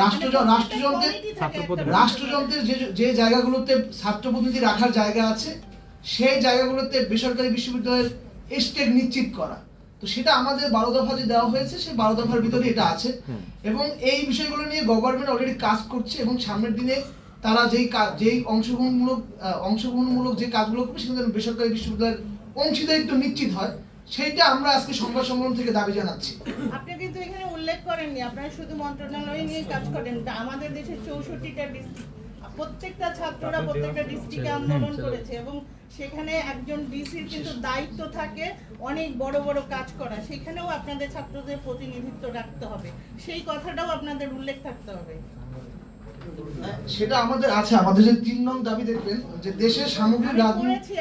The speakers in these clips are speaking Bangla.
রাষ্ট্রযন্ত্র রাষ্ট্রযন্ত্রের রাষ্ট্রযন্ত্রের যে যে জায়গাগুলোতে ছাত্র প্রতিনিধি রাখার জায়গা আছে সেই জায়গাগুলোতে বেসরকারি বিশ্ববিদ্যালয়ের স্টেক নিশ্চিত করা। তো সেটা আমাদের বারো দফা যে দেওয়া হয়েছে সেই বারো দফার ভিতরে এটা আছে। এবং এই বিষয়গুলো নিয়ে গভর্নমেন্ট অলরেডি কাজ করছে এবং সামনের দিনে তারা যেই কাজ যেই অংশগ্রহণমূলক অংশগ্রহণমূলক যে কাজগুলো করবে সেখানে বেসরকারি বিশ্ববিদ্যালয়ের অংশীদারিত্ব নিশ্চিত হয় সেইটা আমরা আজকে সংবাদ সম্মেলন থেকে দাবি জানাচ্ছি। আপনি কিন্তু এখানে করেননি আপনারা শুধু মন্ত্রণালয় নিয়ে কাজ করেন। আমাদের দেশের চৌষট্টিটা ডিস্ট্রিক্ট প্রত্যেকটা ছাত্ররা প্রত্যেকটা ডিস্ট্রিক্টে আন্দোলন করেছে এবং সেখানে একজন ডিসির কিন্তু দায়িত্ব থাকে অনেক বড় বড় কাজ করা। সেখানেও আপনাদের ছাত্রদের প্রতিনিধিত্ব রাখতে হবে। সেই কথাটাও আপনাদের উল্লেখ থাকতে হবে। সেটা আমাদের আছে আমাদের যে তিন নং দাবি দেখবেন যে দেশের সামগ্রিক রাজনীতি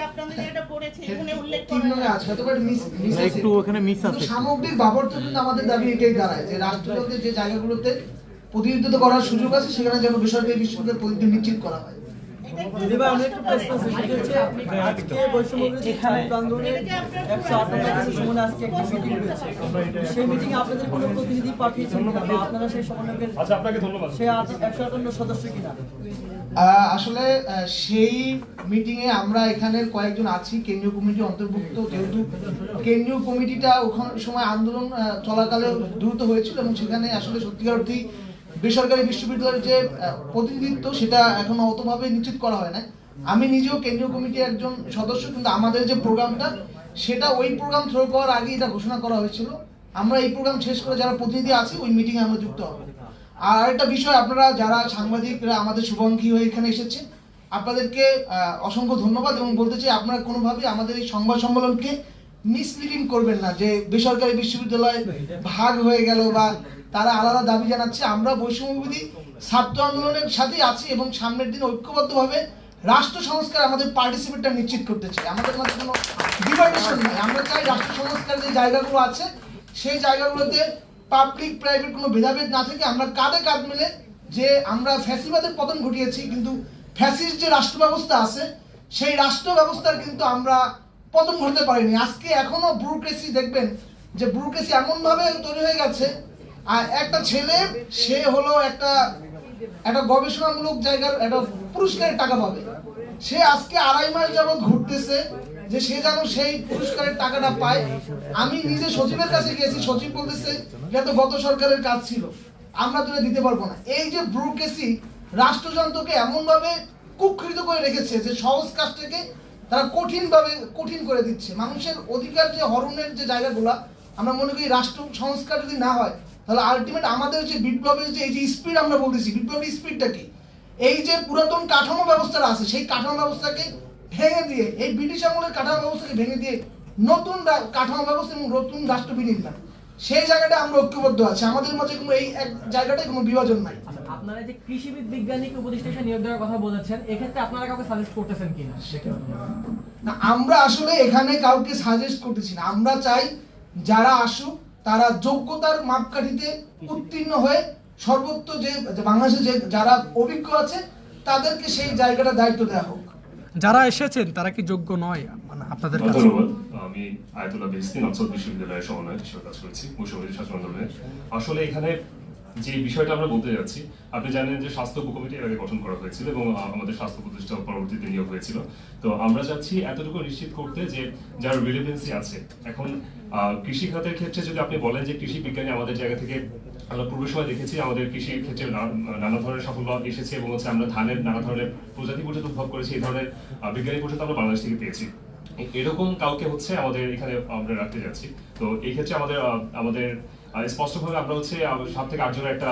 তিন করা আছে হয়তো মিস মিস একটু ওখানে মিস আছে। সামগ্রিক বাবর্ত কিন্তু আমাদের দাবি এটাই দাঁড়ায় যে রাষ্ট্রযন্ত্রের যে জায়গাগুলোতে প্রতিনিধিত্ব করার সুযোগ আছে সেখানে যেন বেসরকারি বিশ্ববিদ্যালয়ের প্রতিনিধিত্ব নিশ্চিত করা হয়। মিটিং সেই মিটিংয়ে আপনাদের কোনো প্রতিনিধি পাঠিয়েছেন আপনারা সেই সমন্বয়কের আচ্ছা আপনাকে ধন্যবাদ। সেই একশো আটান্ন সদস্য কিনা? আসলে সেই মিটিং এ আমরা এখানের কয়েকজন আছি কেন্দ্রীয় কমিটি অন্তর্ভুক্ত যেহেতু কেন্দ্রীয় কমিটিটা ওখানে সময় আন্দোলন চলাকালে দ্রুত হয়েছিল এবং সেখানে আসলে সত্যিকার অর্থেই বেসরকারি বিশ্ববিদ্যালয়ের যে প্রতিনিধিত্ব, সেটা এখনও অতভাবে নিশ্চিত করা হয় না আমি নিজেও কেন্দ্রীয় কমিটির একজন সদস্য, কিন্তু আমাদের যে প্রোগ্রামটা, সেটা ওই প্রোগ্রাম থ্রো করার আগে এটা ঘোষণা করা হয়েছিল। আমরা এই প্রোগ্রাম শেষ করে যারা প্রতিনিধি আছি, ওই মিটিংয়ে আমরা যুক্ত হব। আর একটা বিষয়, আপনারা যারা সাংবাদিকরা আমাদের শুভাঙ্গী হয়ে এখানে এসেছেন আপনাদেরকে অসংখ্য ধন্যবাদ এবং বলতে চাই, আপনারা কোনোভাবেই আমাদের এই সংবাদ সম্মেলনকে মিসলিডিং করবেন না যে বেসরকারি বিশ্ববিদ্যালয় ভাগ হয়ে গেল বা তারা আলাদা দাবি জানাচ্ছে, আমরা বৈষম্যবিধি ছাত্র আন্দোলনের সাথেই আছি এবং সামনের দিন ঐক্যবদ্ধভাবে রাষ্ট্র সংস্কার আমাদের পার্টিসিপেটটা নিশ্চিত করতে চাই। আমাদের মধ্যে কোনো ডিভাইডেশন নেই। আমরা চাই রাষ্ট্র সংস্কার যে জায়গাগুলো আছে, সেই জায়গাগুলোতে পাবলিক প্রাইভেট কোনো ভেদাভেদ না থেকে আমরা কাঁধে কাঁধ মিলে যে আমরা ফ্যাসিবাদের পতন ঘটিয়েছি, কিন্তু ফ্যাসিস্ট যে রাষ্ট্র ব্যবস্থা আছে, সেই রাষ্ট্র ব্যবস্থার কিন্তু আমরা পতন ঘটতে পারিনি। আজকে এখনও ব্যুরোক্রেসি দেখবেন যে ব্যুরোক্রেসি এমনভাবে তৈরি হয়ে গেছে আর একটা ছেলে, সে হলো একটা একটা গবেষণামূলক জায়গার একটা পুরস্কারের টাকা পাবে। সে আজকে আড়াই মাস যাবৎ ঘুরতেছে, যে সে যেন সেই পুরস্কারের টাকাটা পায়। আমি নিজে সচিবের কাছে গিয়েছি, সচিব বলতেছে যে তো গত সরকারের কাজ ছিল, আমরা তুলে দিতে পারব না। এই যে ব্রুকেসি রাষ্ট্রযন্ত্রকে এমন ভাবে কুক্ষিত করে রেখেছে, যে সহজ কাজটাকে তারা কঠিনভাবে, কঠিন করে দিচ্ছে। মানুষের অধিকার যে হরণের যে জায়গাগুলা, আমরা মনে করি রাষ্ট্র সংস্কার যদি না হয় তাহলে আলটিমেট আমাদের যে বিপ্লবের যে এই যে স্পিড আমরা বলতেছি বিপ্লবের স্পিডটা কি? এই যে পুরাতন কাঠামো ব্যবস্থাটা আছে সেই কাঠামো ব্যবস্থাকে ভেঙে দিয়ে এই ব্রিটিশ আমলের কাঠামো ব্যবস্থাকে ভেঙে দিয়ে নতুন কাঠামো ব্যবস্থা এবং নতুন রাষ্ট্র বিনির্মাণ সেই জায়গাটা আমরা ঐক্যবদ্ধ আছি। আমাদের মধ্যে কোনো এই এক জায়গাটায় কোনো বিভাজন নাই। আচ্ছা, আপনারা যে কৃষিবিদ বিজ্ঞানীকে উপদেষ্টা হিসেবে নিয়োগ দেওয়ার কথা বলেছেন এক্ষেত্রে আপনারা কাউকে সাজেস্ট করতেছেন কিনা? না। আমরা আসলে এখানে কাউকে সাজেস্ট করতেছি না। আমরা চাই যারা আসুক তারা যোগ্যতার মাপকাঠিতে উত্তীর্ণ হয়ে সর্বত্র যে বাংলাদেশে যে যারা অভিজ্ঞ আছে তাদেরকে সেই জায়গাটা দায়িত্ব দেওয়া হোক। যারা এসেছেন তারা কি যোগ্য নয়? মানে আপনাদের কাছে। আমি আয়তুল্লাহ বেহস্তি অঞ্চল বিশ্ববিদ্যালয়ের সমন্বয় হিসেবে কাজ করেছি মুসলিম শাসন আন্দোলনে আসলে এখানে যে বিষয়টা আমরা বলতে যাচ্ছি, আপনি জানেন যে স্বাস্থ্য উপকমিটি এর আগে গঠন করা হয়েছিল এবং আমাদের স্বাস্থ্য প্রতিষ্ঠা পরবর্তীতে নিয়োগ হয়েছিল। তো আমরা চাচ্ছি এতটুকু নিশ্চিত করতে যে যার রিলেভেন্সি আছে, এখন কৃষি খাতের ক্ষেত্রে যদি আপনি বলেন যে কৃষি বিজ্ঞানী আমাদের জায়গা থেকে, আমরা পূর্ব সময় দেখেছি আমাদের কৃষির ক্ষেত্রে নানা ধরনের সাফল্য এসেছে এবং হচ্ছে আমরা ধানের নানা ধরনের প্রজাতি পর্যন্ত উদ্ভব করেছি, এই ধরনের বিজ্ঞানী পর্যন্ত আমরা বাংলাদেশ থেকে পেয়েছি। এরকম কাউকে হচ্ছে আমাদের এখানে আমরা রাখতে যাচ্ছি। তো এই ক্ষেত্রে আমাদের আমাদের স্পষ্টভাবে আমরা হচ্ছে সাত থেকে আটজনের একটা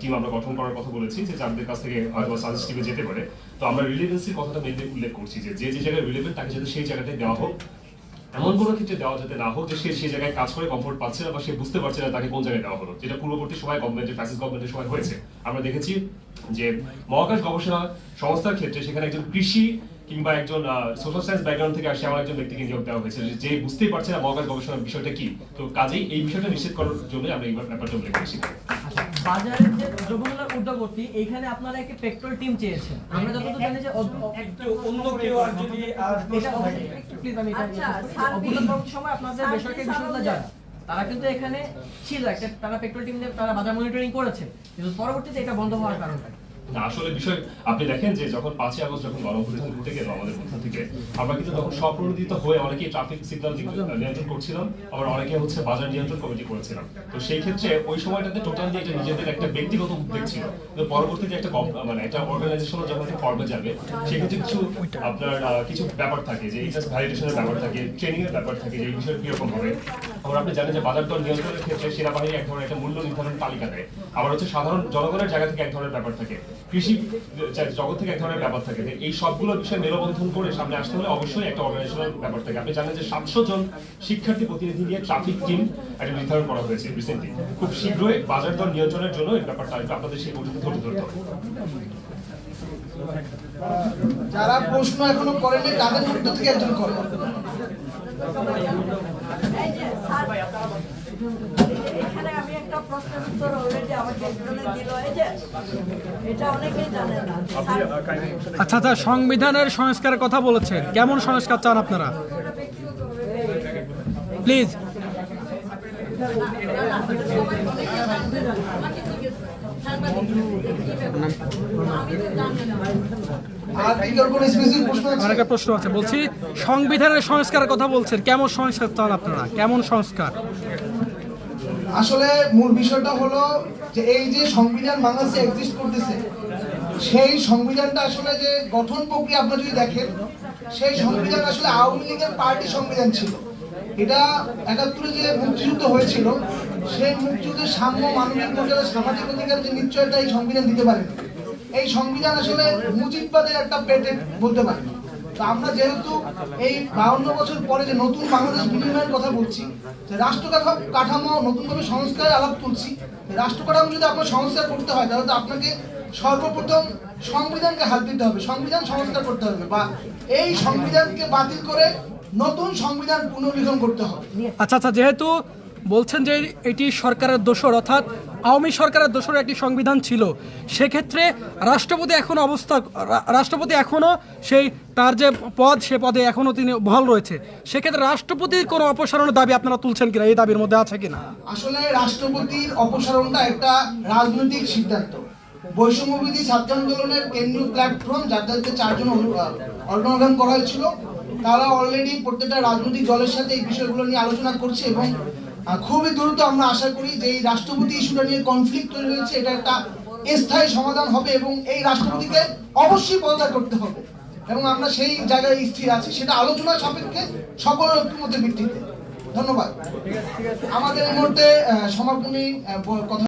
টিম আমরা গঠন করার কথা বলেছি যে যাদের কাছ থেকে হয়তো সাজেস্ট টিমে যেতে পারে। তো আমরা রিলেভেন্সির কথাটা মেনলি উল্লেখ করছি যে যে যে জায়গায় রিলেভেন্ট তাকে যাতে সেই জায়গাটায় দেওয়া হোক। এমন কোনো ক্ষেত্রে দেওয়া যাতে না হোক যে সে সেই জায়গায় কাজ করে কমফোর্ট পাচ্ছে না বা সে বুঝতে পারছে না তাকে কোন জায়গায় দেওয়া হলো। যেটা পূর্ববর্তী সময় গভর্নমেন্টের ফ্যাসিস গভর্নমেন্টের সময় হয়েছে। আমরা দেখেছি যে মহাকাশ গবেষণা সংস্থার ক্ষেত্রে সেখানে একজন কৃষি কিংবা একজন সোশ্যাল সায়েন্স ব্যাকগ্রাউন্ড থেকে আসে আমার একজন ব্যক্তিকে নিয়োগ দেওয়া হয়েছে। যে- যে বুঝতেই পারছে না মহাকাশ গবেষণার বিষয়টা কি। তো কাজেই এই বিষয়টা নিশ্চিত করার জন্য আমরা এই ব্যাপারটা উল্লেখ করেছি। আচ্ছা, বাজারের যে দ্রব্যমূল্যের ঊর্ধ্বগতি এইখানে আপনারা একটি পেট্রোল টিম চেয়েছেন। আমরা যতটুকু জানি যে একটু অন্য কেউ আর যদি প্লিজ আমি আচ্ছা, সময় আপনাদের বেসরকারি বিশ্ববিদ্যালয় যারা তারা কিন্তু এখানে ছিল। একটা তারা পেট্রোল টিম দিয়ে তারা বাজার মনিটরিং করেছে। কিন্তু পরবর্তীতে এটা বন্ধ হওয়ার কারণটা? না আসলে বিষয় আপনি দেখেন যে যখন পাঁচই আগস্ট যখন গণঅভ্যুত্থান ঘটে গেল আমাদের মধ্য থেকে আমরা কিন্তু তখন স্বপ্রণোদিত হয়ে অনেকেই ট্রাফিক সিগন্যাল নিয়ন্ত্রণ করছিলাম আবার অনেকে হচ্ছে বাজার নিয়ন্ত্রণ কমিটি করেছিলাম। তো সেই ক্ষেত্রে ওই সময়টাতে টোটালি এটা নিজেদের একটা ব্যক্তিগত উদ্যোগ ছিল। পরবর্তীতে একটা মানে একটা অর্গানাইজেশনও যখন একটা ফর্মে যাবে সেক্ষেত্রে কিছু আপনার কিছু ব্যাপার থাকে যে এইচএস ভ্যালিডেশনের ব্যাপার থাকে ট্রেনিং এর ব্যাপার থাকে যে এই বিষয়ে কীরকম হবে। আবার আপনি জানেন যে বাজার দর নিয়ন্ত্রণের ক্ষেত্রে সেনাবাহিনী এক ধরনের একটা মূল্য নির্ধারণ তালিকা দেয়। আবার হচ্ছে সাধারণ জনগণের জায়গা থেকে এক ধরনের ব্যাপার থাকে। কৃষি জগৎ থেকে এক ধরনের ব্যাপার থাকে, যে এই সবগুলো বিষয় মেলবন্ধন করে সামনে আসতে হলে অবশ্যই একটা অর্গানাইজেশনাল ব্যাপার থাকে। আপনি জানেন যে সাতশো জন শিক্ষার্থী প্রতিনিধি নিয়ে ট্রাফিক টিম একটা নির্ধারণ করা হয়েছে রিসেন্টলি খুব শীঘ্রই বাজার দর নিয়ন্ত্রণের জন্য এই ব্যাপারটা আপনাদের সেই পর্যন্ত ধৈর্য ধরতে হবে। যারা প্রশ্ন এখনও করেনি তাদের মধ্য থেকে একজন করে এই যে, স্যার, এখানে আমি একটা প্রশ্নের উত্তর অলরেডি আমাকে একজনে দিল। এই যে এটা অনেকেই জানে না। আচ্ছা আচ্ছা সংবিধানের সংস্কারের কথা বলেছেন। কেমন সংস্কার চান আপনারা? প্লিজ আর কি কারও কোনো স্পেসিফিক প্রশ্ন আছে? আমার একটা প্রশ্ন আছে বলছি সংবিধানের সংস্কারের কথা বলছেন। কেমন সংস্কার চান আপনারা? কেমন সংস্কার? আসলে মূল বিষয়টা হলো যে এই যে সংবিধান বাংলাদেশে এক্সিস্ট করতেছে, সেই সংবিধানটা আসলে যে গঠন প্রক্রিয়া আপনারা যদি দেখেন, সেই সংবিধান আসলে আওয়ামী লীগের পার্টি সংবিধান ছিল। এটা একাত্তরে যে মুক্তিযুদ্ধ হয়েছিল, সেই মুক্তিযুদ্ধের সাম্য মানবিক মর্যাদা সামাজিক অধিকার যে নিশ্চয়তা এই সংবিধান দিতে পারেন। এই সংবিধান আসলে মুজিববাদের একটা পেটেন্ট বলতে পারেন। আমরা যেহেতু এই বাউন্ন বছর পরে যে নতুন বাংলাদেশ বিনিময়ের কথা বলছি রাষ্ট্র কাঠামো, নতুনভাবে সংস্কারের আলাপ তুলছি রাষ্ট্র কাঠামো যদি আপনার সংস্কার করতে হয়, তাহলে তো আপনাকে সর্বপ্রথম সংবিধানকে হাত দিতে হবে, সংবিধান সংস্কার করতে হবে বা এই সংবিধানকে বাতিল করে নতুন সংবিধান পুনর্লিখন করতে হবে। আচ্ছা আচ্ছা যেহেতু বলছেন যে এটি সরকারের দোষর, অর্থাৎ আওয়ামী সরকারের দোষর একটি সংবিধান ছিল। সেক্ষেত্রে রাষ্ট্রপতি এখনও অবস্থা রাষ্ট্রপতি এখনও সেই, তার যে পদ, সে পদে এখনও তিনি বহাল রয়েছে। সেক্ষেত্রে রাষ্ট্রপতির কোনো অপসারণের দাবি আপনারা তুলছেন কিনা? এই দাবির মধ্যে আছে কিনা? আসলে রাষ্ট্রপতির অপসারণটা একটা রাজনৈতিক সিদ্ধান্ত। বৈষম্যবিধি ছাত্র আন্দোলনের কেন্দ্রীয় প্ল্যাটফর্ম যাদেরকে চারজন অর্গানাইজ করা হয়েছিল তারা অলরেডি প্রত্যেকটা রাজনৈতিক দলের সাথে এই বিষয়গুলো নিয়ে আলোচনা করছে এবং খুবই দ্রুত আমরা আশা করি যে এই রাষ্ট্রপতি ইস্যুটা নিয়ে কনফ্লিক্ট তৈরি হয়েছে, এটা একটা স্থায়ী সমাধান হবে এবং এই রাষ্ট্রপতিকে অবশ্যই পদত্যাগ করতে হবে। এবং আমরা সেই জায়গায় স্থির আছি, সেটা আলোচনা সাপেক্ষে সকল ঐক্যমতের ভিত্তিতে। ধন্যবাদ। আমাদের এই মুহূর্তে সমাপনী কথা